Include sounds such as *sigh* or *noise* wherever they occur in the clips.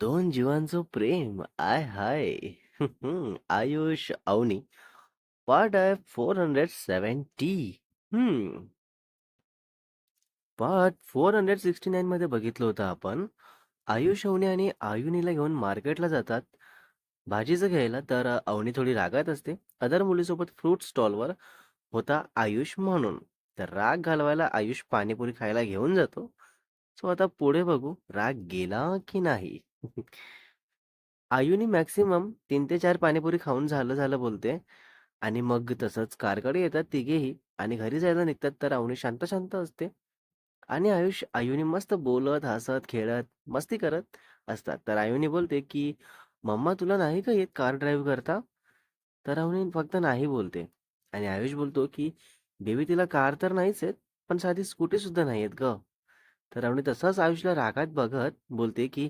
दोन जीवांचं प्रेम आय हाय. आयुष अवनी. पार्ट आहे four hundred seventy part four hundred sixty nine मध्ये बघितलं होतं आपण. आयुष अवनी आणि आयुनीला घेऊन मार्केटला जातात. भाजीचं घ्यायला तर अवनी थोडी रागात असते. अदर मुलीसोबत फ्रूट स्टॉलवर होता आयुष म्हणून. तर राग घालवायला आयुष पाणीपुरी खायला घेऊन जातो. सो आता पुढे बघू राग गेला की नाही. आयुनी मॅक्सिमम तीन ते चार पाणीपुरी खाऊन झालं झालं बोलते. आणि मग तसंच कारकडे येतात तिघेही आणि घरी जायला निघतात तर अवनी शांत शांत असते. आणि आयुष आयुनी मस्त बोलत हसत खेळत मस्ती करत असतात. तर आयुनी बोलते की मम्मा तुला नाही का येत कार ड्राईव्ह करता? तर अवनी फक्त नाही बोलते. आणि आयुष बोलतो की बेबी तिला कार तर नाहीच येत पण साधी स्कूटी सुद्धा नाही येत ग. तर अवनी तसंच आयुषला रागात बघत बोलते की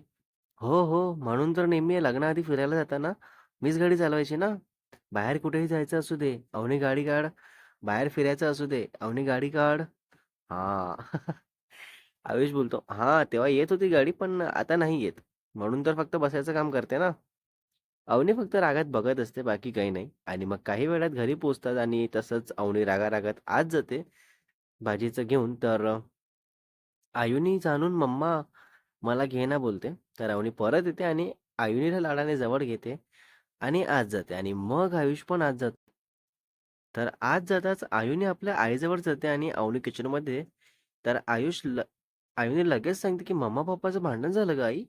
हो हो. म्हणून तर नेहमी लग्नाआधी फिरायला जाताना मीच गाडी चालवायची ना. बाहेर कुठेही जायचं असू दे. अवनी गाडी काढ. बाहेर फिरायचं असू दे. अवनी गाडी काढ. हा. *laughs* आयुष बोलतो हा तेव्हा येत होती गाडी पण आता नाही येत. म्हणून तर फक्त बसायचं काम करते ना. अवनी फक्त रागात बघत असते बाकी काही नाही. आणि मग काही वेळात घरी पोचतात आणि तसंच अवनी रागा रागात आत जाते. भाजीचं घेऊन तर आयुनी जाणून मम्मा मला घे ना बोलते. तर अवनी परत येते आणि आयुनीला लाडाने जवळ घेते आणि आज जाते आणि मग आयुष पण आज जातो. तर आज जाताच आयुनी आपल्या आईजवळ जाते आणि अवनी किचनमध्ये तर आयुष ल आयुनी लगेच सांगते की मम्मा पप्पाचं भांडण झालं का आई.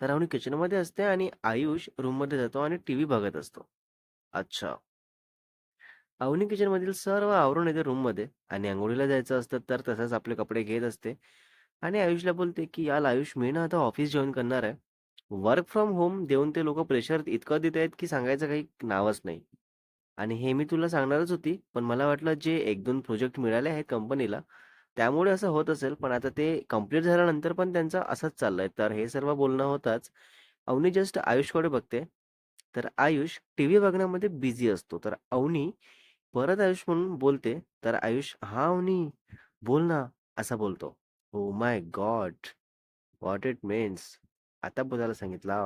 तर अवनी किचनमध्ये असते आणि आयुष रूममध्ये जातो आणि टीव्ही बघत असतो. अच्छा. अवनी किचनमधील सर्व आवरून येते रूममध्ये आणि अंघोळीला जायचं असतं तर तसंच आपले कपडे घेत असते. आणि आयुषला बोलते की याल आयुष मी ना आता ऑफिस जॉईन करणार आहे. वर्क फ्रॉम होम देऊन ते लोक प्रेशर इतकं देत आहेत की सांगायचं काही नावच नाही. आणि हे मी तुला सांगणारच होती पण मला वाटलं जे एक दोन प्रोजेक्ट मिळाले आहेत कंपनीला त्यामुळे असं होत असेल पण आता ते कंप्लीट झाल्यानंतर पण त्यांचं असंच चाललंय. तर हे सर्व बोलणं होताच. अवनी जस्ट आयुषकडे बघते. तर आयुष टीव्ही बघण्यामध्ये बिझी असतो. तर अवनी परत आयुष म्हणून बोलते. तर आयुष हा अवनी बोल ना असा बोलतो. ओ my god what it means आता बोलायला सांगितला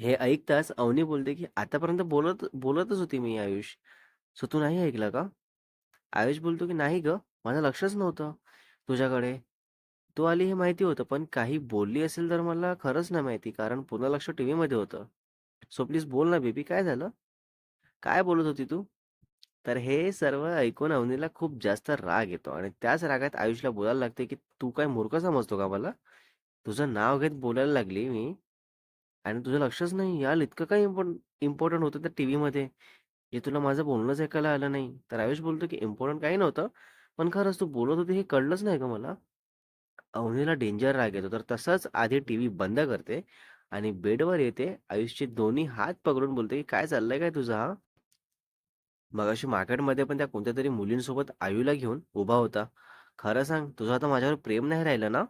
हे. ऐकताच अवनी बोलते की आतापर्यंत बोलत बोलतच होती मी आयुष. सो तू नाही ऐकलं का? आयुष बोलतो की नाही ग माझं लक्षच नव्हतं तुझ्याकडे. तू आली हे माहिती होतं पण काही बोलली असेल तर मला खरंच नाही माहिती कारण पूर्ण लक्ष टीव्ही मध्ये होतं. सो प्लीज बोल ना बेबी काय झालं? काय बोलत होती तू? तर हे सर्व ऐकून अवनीला खूप जास्त राग येतो आणि त्याच रागात आयुषला बोलायला लागते की तू काय मूर्ख समजतो का मला? तुझं नाव घेत बोलायला लागली मी आणि तुझं लक्षच नाही याल इतकं काय इम्पॉर्टंट इम्पॉर्टंट होतं त्या टी व्हीमध्ये जे तुला माझं बोलणंच ऐकायला आलं नाही. तर आयुष बोलतो की इम्पॉर्टंट काही नव्हतं पण खरंच तू बोलत होती हे कळलंच नाही का मला? अवनीला डेंजर राग येतो. तर तसंच आधी टी व्ही बंद करते आणि बेडवर येते. आयुषचे दोन्ही हात पकडून बोलते की काय चाललंय काय तुझं हा? मगाशी मार्केटमध्ये पण त्या कोणत्या तरी मुलींसोबत आयुला घेऊन उभा होता. खरं सांग तुझं आता माझ्यावर प्रेम नाही राहिलं ना?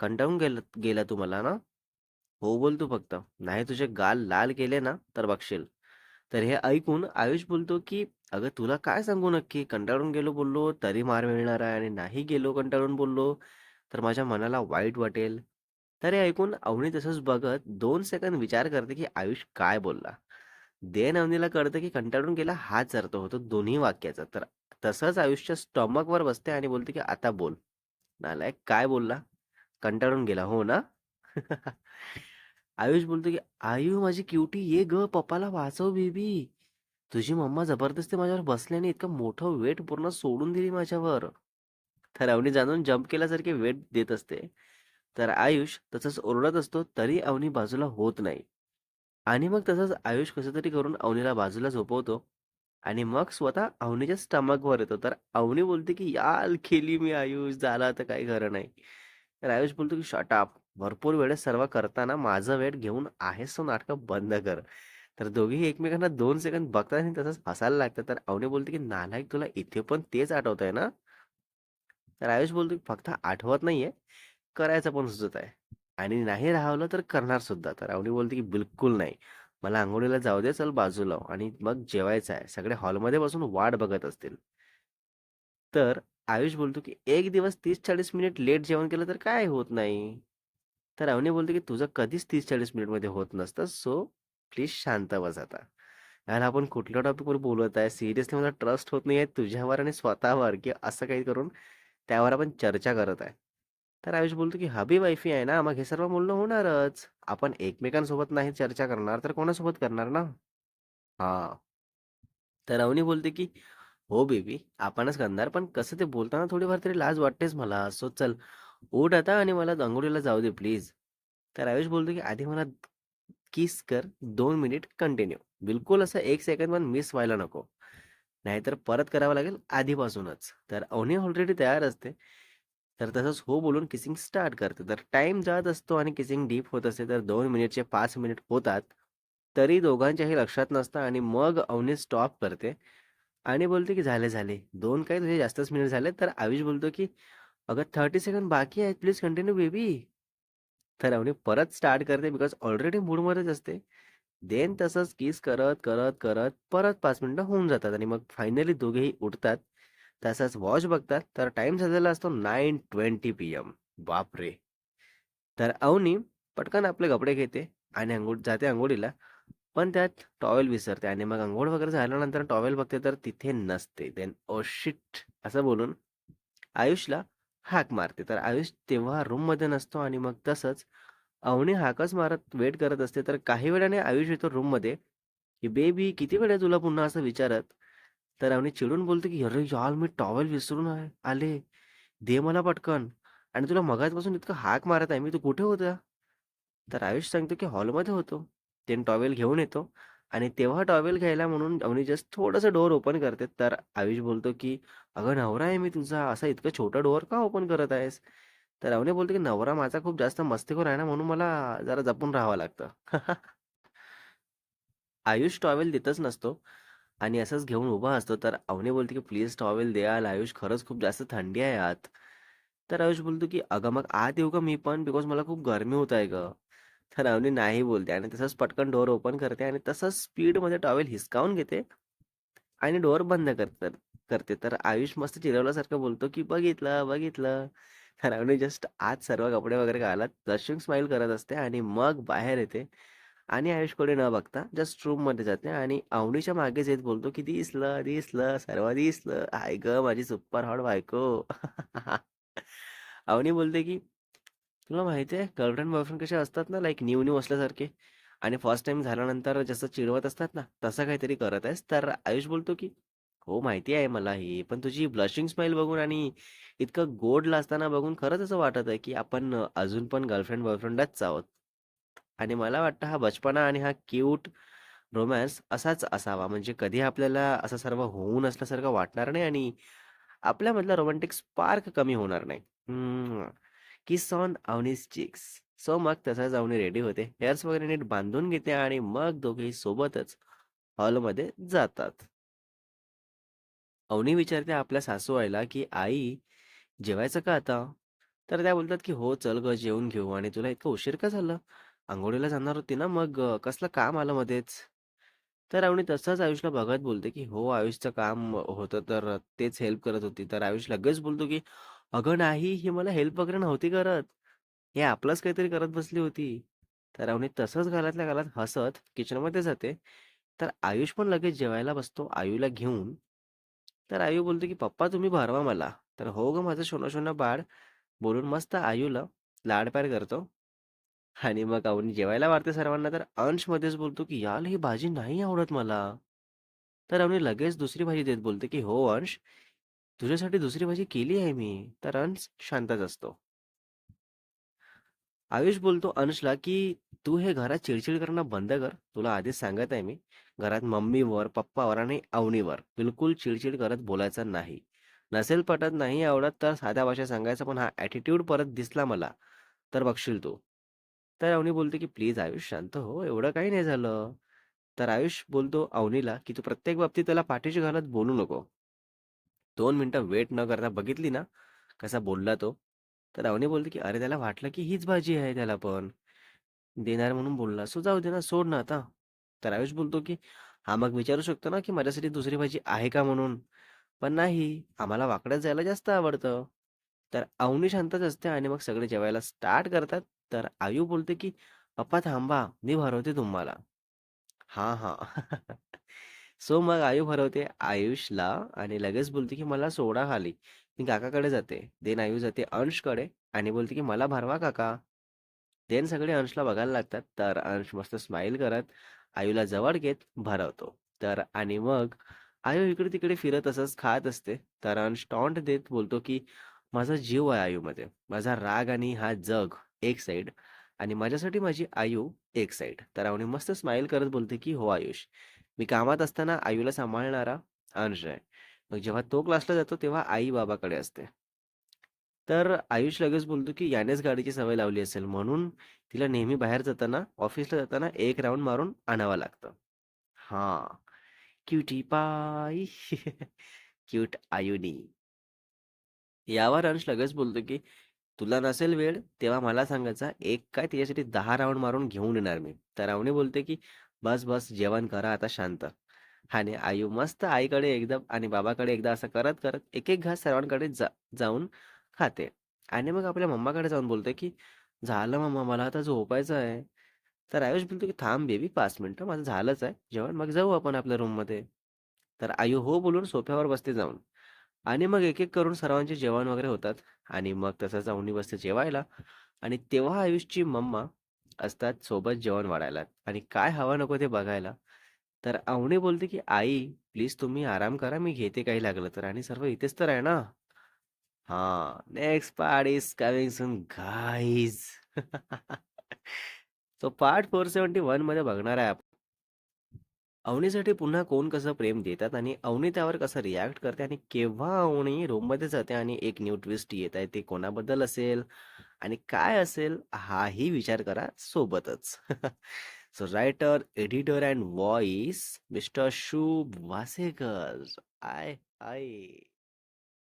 कंटाळून गेला गेला तू मला ना? हो बोल तू फक्त. नाही तुझे गाल लाल केले ना तर बघशील. तर हे ऐकून आयुष बोलतो की अगं तुला काय सांगू नक्की? कंटाळून गेलो बोललो तरी मार मिळणार आहे आणि नाही गेलो कंटाळून बोललो तर माझ्या मनाला वाईट वाटेल. तर हे ऐकून अवनी तसंच बघत दोन सेकंद विचार करते की आयुष काय बोलला. देन अवनीला कळतं की कंटाळून गेला हाच अर्थ होतो दोन्ही वाक्याचा. तर तसंच आयुष्य स्टॉमकवर बसते आणि बोलते की आता बोल. नालायक काय बोलला? कंटाळून गेला हो ना? आयुष बोलतो की आयु माझी क्युटी ये ग पप्पाला वाचव बेबी. तुझी मम्मा जबरदस्ती माझ्यावर बसल्याने इतकं मोठं वेट पूर्ण सोडून दिली माझ्यावर. तर अवनी जाणून जम्प केल्यासारखे वेट देत असते. तर आयुष तसंच ओरडत असतो तरी अवनी बाजूला होत नाही. आणि मग तसंच आयुष कसं तरी करून अवनीला बाजूला झोपवतो. आणि मग स्वतः अवनीच्या स्टमकवर येतो. तर अवनी बोलते की याल केली मी आयुष झाला तर काही खरं नाही. तर आयुष बोलतो की शट अप भरपूर वेळेस सर्व करताना माझं वेट घेऊन आहेस तो नाटकं बंद कर. तर दोघेही एकमेकांना दोन सेकंद बघतात आणि तसंच हसायला लागतात. तर अवनी बोलते की नालायक तुला इथे पण तेच आठवत आहे ना? तर आयुष बोलतो की फक्त आठवत नाहीये. करायचं पण सुचत आहे. आणि नाही राहवलं तर करणार सुद्धा तर अवनी बोलते की बिलकुल नाही मला आंघोळीला जाऊ दे चल बाजूला आणि मग जेवायचं आहे सगळे हॉलमध्ये बसून वाट बघत असतील तर आयुष बोलतो की एक दिवस तीस चाळीस मिनिट लेट जेवण केलं तर काय होत नाही तर अवनी बोलते, की "तुझं कधीच 30-40 मिनिटमध्ये होत नसतं. सो प्लीज शांत बस आता." यार आपण कुठल्या टॉपिकवर बोलत आहे? सिरियसली मला ट्रस्ट होत नाहीये तुझ्यावर आणि स्वतःवर, की असं काही करून त्यावर आपण चर्चा करत आहे. तर आयुष बोलतो, की हबी-वाईफी आहे ना, मग हे सर्व बोलणं होणारच. आपण एकमेकांसोबत नाही चर्चा करणार, तर कोणासोबत करणार ना? हा तर अवनी बोलते, की "हो बेबी, आपणच करणार, पण कसं ते बोलताना थोडीफार तरी लाज वाटतेच मला. सो चल, उठ आता आणि मला अंघोळीला जाऊ दे प्लीज." तर आयुष बोलतो, की "आधी मला किस कर दोन मिनिट कंटिन्यू. बिलकुल असं एक सेकंड पण मिस व्हायला नको. नाहीतर परत करावं लागेल आधीपासूनच." तर अवनी ऑलरेडी तयार असते. तर तसंच हो बोलून किसिंग स्टार्ट करते. तर टाईम जात असतो आणि किसिंग डीप होत असते. तर दोन मिनिटचे पाच मिनिट होतात. तरी दोघांच्याही लक्षात नसतं आणि मग अवनी स्टॉप करते आणि बोलते, की "झाले, झाले. दोन काही तुझे जास्तच मिनिट झाले." तर आयुष बोलतो, की "अगं 30 सेकंड बाकी आहेत. Please continue baby." तर अवनी परत स्टार्ट करते बिकॉज ऑलरेडी मूडमध्येच असते. देन तसंच किस करत, करत, करत परत पाच मिनिटं होऊन जातात आणि मग फायनली दोघेही उठतात. तसंच वॉच बघतात, तर टाईम झालेला असतो 9:20 पीएम. बापरे! तर अवनी पटकन आपले कपडे घेते आणि अंघोळ जाते अंघोळीला. पण त्यात टॉवेल विसरते आणि मग अंघोळ वगैरे झाल्यानंतर टॉवेल बघते तर तिथे नसते. Then oh shit! असं बोलून आयुषला हाक मारते. तर आयुष तेव्हा रूममध्ये नसतो आणि मग तसंच अवनी हाकच मारत वेट करत असते. तर काही वेळाने आयुष येतो रूममध्ये, की "बेबी किती वेळ तुला पुन्हा?" असं विचारत. तर अवनी चिडून बोलते, की "अरे यार मी टॉवेल विसरून आहे आले. दे मला पटकन आणि तुला मगाजपासून इतकं हाक मारत आहे मी, तू कुठे होता?" तर आयुष सांगतो, की "हॉलमध्ये होतो." ते टॉवेल घेऊन येतो आणि तेव्हा टॉवेल घ्यायला म्हणून अवनी जस्ट थोडंसं डोअर ओपन करते. तर आयुष बोलतो, की "अगं नवरा आहे मी तुझा, असा इतकं छोटं डोअर का ओपन करत आहेस?" तर अवनी बोलतो, की "नवरा माझा खूप जास्त मस्तीखोर आहे ना, म्हणून मला जरा जपून राहावं लागतं." *laughs* आयुष टॉवेल देतच नसतो आणि असंच घेऊन उभा असतो. तर अवनी बोलते, की "प्लीज टॉवेल द्याल आयुष, खरंच खूप जास्त थंडी आहे आत." तर आयुष बोलतो, की "अगं मग आत येऊ का मी पण? बिकॉज मला खूप गरमी होत आहे ग तर अवनी नाही बोलते आणि तसंच पटकन डोअर ओपन करते आणि तसंच स्पीडमध्ये टॉवेल हिसकावून घेते आणि डोअर बंद करते करते. तर आयुष मस्त चिरवल्यासारखं बोलतो, की "बघितलं, बघितलं." तर अवनी जस्ट आत सर्व कपडे वगैरे घालत ब्लशिंग स्माईल करत असते आणि मग बाहेर येते आणि आयुषकडे न बघता जस्ट रूममध्ये जाते आणि आवणीच्या मागेच येत बोलतो, की "दिसलं, दिसलं, सर्व दिसलं. आय ग माझी सुपर हॉट बायको." *laughs* अवनी बोलते, की "तुला माहिती आहे गर्लफ्रेंड, बॉयफ्रेंड कसे असतात ना, लाईक न्यू-न्यू असल्यासारखे आणि फर्स्ट टाइम झाल्यानंतर जसं चिडवत असतात ना, तसं काहीतरी करत आहेस." तर आयुष बोलतो, की "हो माहिती आहे मला हे, पण तुझी ब्लशिंग स्माईल बघून आणि इतकं गोड लाजताना बघून खरंच असं वाटत आहे, की आपण अजून पण गर्लफ्रेंड, बॉयफ्रेंडच आहोत. आणि मला वाटतं हा बचपना आणि हा क्यूट रोमॅन्स असाच असावा. म्हणजे कधी आपल्याला असं सर्व होऊन असल्यासारखं वाटणार नाही आणि आपल्यामधला रोमॅन्टिक स्पार्क कमी होणार नाही." हम्म. किस ऑन अवनीस चिक्स. सो मग तसंच अवनी रेडी होते. हेअर्स वगैरे नीट बांधून घेते आणि मग दोघेही सोबतच हॉलमध्ये जातात. अवनी विचारते आपल्या सासू आईला की "आई, जेवायचं का आता?" तर त्या बोलतात, की "हो, चल गं जेवून घेऊ आणि तुला इतका उशीर का झाला? अंघोळीला जाणार होती ना, मग अ, कसलं काम आलं मध्येच?" तर अवनी तसंच आयुषला बघत बोलते, की "हो, आयुषचं काम होतं तर तेच हेल्प करत होती." तर आयुष लगेच बोलतो, की "अगं नाही, ही मला हेल्प वगैरे नव्हती करत. हे आपलंच काहीतरी करत बसली होती." तर अवनी तसंच घालातल्या घालात हसत किचनमध्ये जाते. तर आयुष पण लगेच जेवायला बसतो आयूला घेऊन. तर आयू बोलतो की "पप्पा तुम्ही भरवा मला." तर "हो गं माझं शोनं-शोनं बाळ." बोलून मस्त आयूला लाड-प्यार करतो आणि मग आपण जेवायला वाढते सर्वांना. तर अंश मध्येच बोलतो, की याल ही भाजी नाही आवडत मला." तर अवनी लगेच दुसरी भाजी देत बोलते, की "हो अंश, तुझ्यासाठी दुसरी भाजी केली आहे मी." तर अंश शांतच असतो. आयुष बोलतो अंशला, की "तू हे घरात चिडचिड करणं बंद कर. तुला आधीच सांगत आहे मी. घरात मम्मीवर, पप्पावर आणि अवनीवर बिलकुल चिडचिड करत बोलायचं नाही. नसेल पटत, नाही आवडत तर साध्या भाषेत सांगायचं, पण हा ॲटिट्यूड परत दिसला मला, तर बघशील तू." तर अवनी बोलते, की "प्लीज आयुष शांत हो. एवढं काही नाही झालं." तर आयुष बोलतो अवनीला, की "तू प्रत्येक बाबतीत त्याला पाठीशी घालत बोलू नको." 2 मिनिटं वेट न करता बघितली ना, कसा बोलला तो. तर अवनी बोलते, की "अरे त्याला वाटलं, की हीच भाजी आहे त्याला पण." देणार म्हणून बोलला. सो जाऊ दे ना, सोड ना आता. तर आयुष बोलतो, की "हां, मग विचारू शकतो ना, की माझ्यासाठी दुसरी भाजी आहे का म्हणून?" पण नाही, आम्हाला वाकड्यात जायला जास्त आवडतं. तर अवनी शांतच असते आणि मग सगळे जेवायला स्टार्ट करतात तर आयू बोलते की "पप्पा थांबा, मी भरवते तुम्हाला." हा हा *laughs* सो मग आयु भरवते आयुषला आणि लगेच बोलते की "मला सोडा खाली." मी काकाकडे जाते. देन आयु जाते अंशकडे आणि बोलते की "मला भरवा काका." देन सगळे अंशला बघायला लागतात. तर अंश मस्त स्माईल करत आयूला जवळ घेत भरवतो. तर आणि मग आयु इकडे-तिकडे फिरत असंच खात असते. तर अंश टॉन्ट देत बोलतो की "माझा जीव आहे आयूमध्ये. माझा राग आणि हा जग एक साइड आणि माझ्यासाठी माझी आयु एक साईड तर अवनी मस्त स्माईल करत बोलते की "हो आयुष, मी कामात असताना आयूला सांभाळणारा अंश आहे. मग जेव्हा तो क्लासला जातो तेव्हा आई बाबाकडे असते." तर आयुष लगेच बोलतो की यानेच गाडीची सवय लावली असेल म्हणून तिला नेहमी बाहेर जाताना, ऑफिसला जाताना एक राऊंड मारून आणावं लागतं. हा क्युटी पाय *laughs* क्यूट आयुनी. यावर अंश लगेच बोलतो की "तुला नसेल वेळ तेव्हा मला सांगायचा. एक काय तिच्यासाठी दहा राऊंड मारून घेऊन येणार मी." तर राऊने बोलते की "बस, बस जेवण करा आता शांत." आणि आयू मस्त आईकडे एकदा आणि बाबाकडे एकदा असं करत-करत एक-एक घास सर्वांकडे जा जाऊन खाते. आणि मग आपल्या मम्माकडे जाऊन बोलते की "झालं मम्मा मला आता झोपायचं आहे." तर आयुष बोलतो की "थांब बेबी पाच मिनटं माझं झालंच आहे जेवण मग जाऊ आपण आपल्या रूममध्ये." तर आयू हो बोलून सोफ्यावर बसते जाऊन. आणि मग एक-एक करून सर्वांचे जेवण वगैरे होतात आणि मग तसंच जाऊन बसते जेवायला आणि तेव्हा आयुषची मम्मा असतात सोबत जेवण वाढायला आणि काय हवं नको ते बघायला. तर अवणी बोलते की "आई प्लीज तुम्ही आराम करा मी घेते काही लागलं तर आणि सर्व इथेच तर आहे ना?" हा next part is coming soon guys. So part 471 मध्ये बघणार आहे आपण. अवनीसाठी पुन्हा कोण कसं प्रेम देतात आणि अवनी त्यावर कसं रिॲक्ट करते आणि केव्हा अवनी रूममध्ये जाते आणि एक न्यू ट्विस्ट येत आहे ते कोणाबद्दल असेल आणि काय असेल हाही विचार करा सोबतच. So writer, editor and voice mister Shubh Wasekar. I, I.